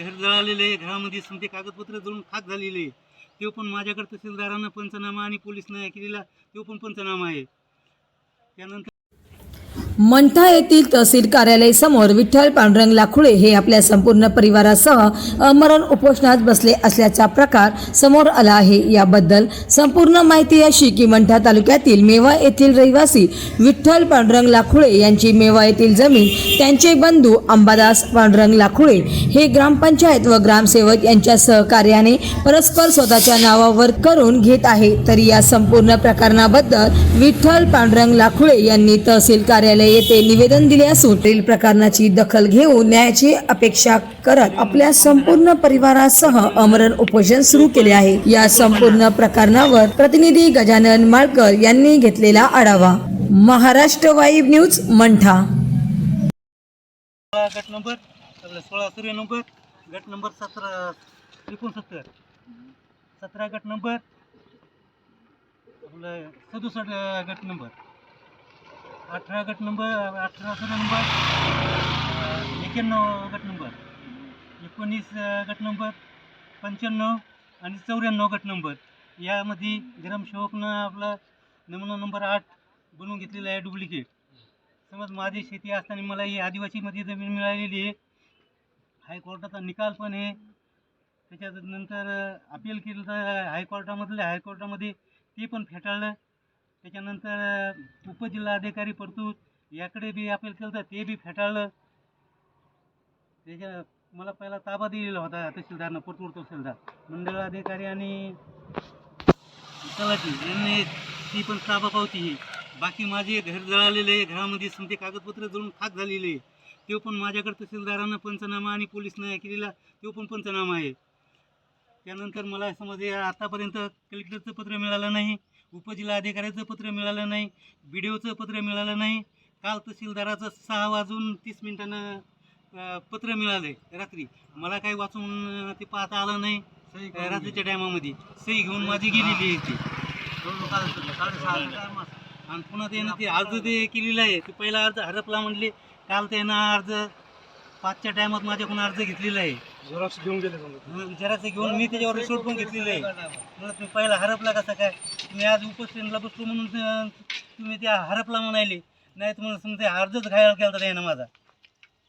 घर जळालेलं आहे. घरामध्ये समजे कागदपत्र जळून खाक झालेले आहे. ते पण माझ्याकडे तहसीलदारानं पंचनामा आणि पोलीस केलेला तो पण पंचनामा आहे. त्यानंतर मंठा येथील तहसील कार्यालय समोर विठ्ठल पांडुरंग लाखुळे हे आपल्या संपूर्ण परिवारासह अमरण उपोषणात बसले असल्याचा प्रकार समोर आला आहे. याबद्दल संपूर्ण माहिती अशी की मंठा तालुक्यातील मेवा येथील रहिवासी विठ्ठल पांडुरंग लाखुळे यांची मेवा येथील जमीन त्यांचे बंधू अंबादास पांडुरंग लाखुळे हे ग्रामपंचायत व ग्रामसेवक यांच्या सहकार्याने परस्पर स्वतःच्या नावावर करून घेत आहे. तरी या संपूर्ण प्रकरणाबद्दल विठ्ठल पांडुरंग लाखुळे यांनी तहसील कार्यालय येथे निवेदन दिले असून पुढील प्रकरणाची दखल घेऊन न्यायाची अपेक्षा करत आपल्या संपूर्ण परिवारासह अमरण उपोषण सुरू केले आहे. या संपूर्ण प्रकरणावर प्रतिनिधी गजानन माळकर यांनी घेतलेला आढावा. Maharashtra vibe news Mantha. गट नंबर सोळा सर्वे नंबर गट नंबर सतरा एकोणसत्तर. सतरा गट नंबर आपलं सदुसष्ट गट नंबर. अठरा गट नंबर अठरा सर्वे नंबर एक्याण्णव गट नंबर एकोणीस गट नंबर पंच्याण्णव आणि चौऱ्याण्णव गट नंबर. यामध्ये ग्रामसेवकनं आपला नमुना नंबर आठ बनवून घेतलेला आहे डुप्लिकेट. समज माझी शेती असताना मला ही आदिवासीमध्ये जमीन मिळालेली आहे. हायकोर्टाचा निकाल पण आहे. त्याच्यानंतर अपील केलं तर हायकोर्टामधल्या हायकोर्टामध्ये ते पण फेटाळलं. त्याच्यानंतर उपजिल्हाधिकारी परतूर याकडे बी अपील केलं तर ते बी फेटाळलं. त्याच्या मला पहिला ताबा दिलेला होता तहसीलदारनं परतूर तहसीलदार. मंडळ अधिकारी आणि तलाठी यांनी ती पण ताबा पावती ही. बाकी माझे घर जळालेले आहे घरामध्ये समजे कागदपत्र जळून खाक झालेले आहे. ते पण माझ्याकडे तहसीलदारानं पंचनामा आणि पोलिसनं केलेला तो पण पंचनामा आहे. त्यानंतर मला समज आतापर्यंत कलेक्टरचं पत्र मिळालं नाही. उपजिल्हा अधिकाऱ्याचं पत्र मिळालं नाही बी डी ओचं पत्र मिळालं नाही. काल तहसीलदाराचं सहा वाजून तीस मिनिटानं पत्र मिळाले रात्री. मला काही वाचून ते पाहता आलं नाही. रात्रीच्या टायमामध्ये सही घेऊन माझी गेलेली आहे ती आणि पुन्हा त्यानं ते अर्ज ते केलेला आहे. ते पहिला अर्ज हरपला म्हणले काल त्यानं अर्ज पाचच्या टायमात माझ्याकडून अर्ज घेतलेला आहे. झेरॉक्स घेऊन गेले जरासं घेऊन मी त्याच्यावर रिसोर्ट पण घेतलेलं आहे. तुम्ही पहिला हरपला कसा काय? मी आज उपस्थितीला बसलो म्हणून अं, तुम्ही त्या हरपला म्हणायले. नाही तुम्हाला समजा अर्जच घायला केला त्यानं माझा.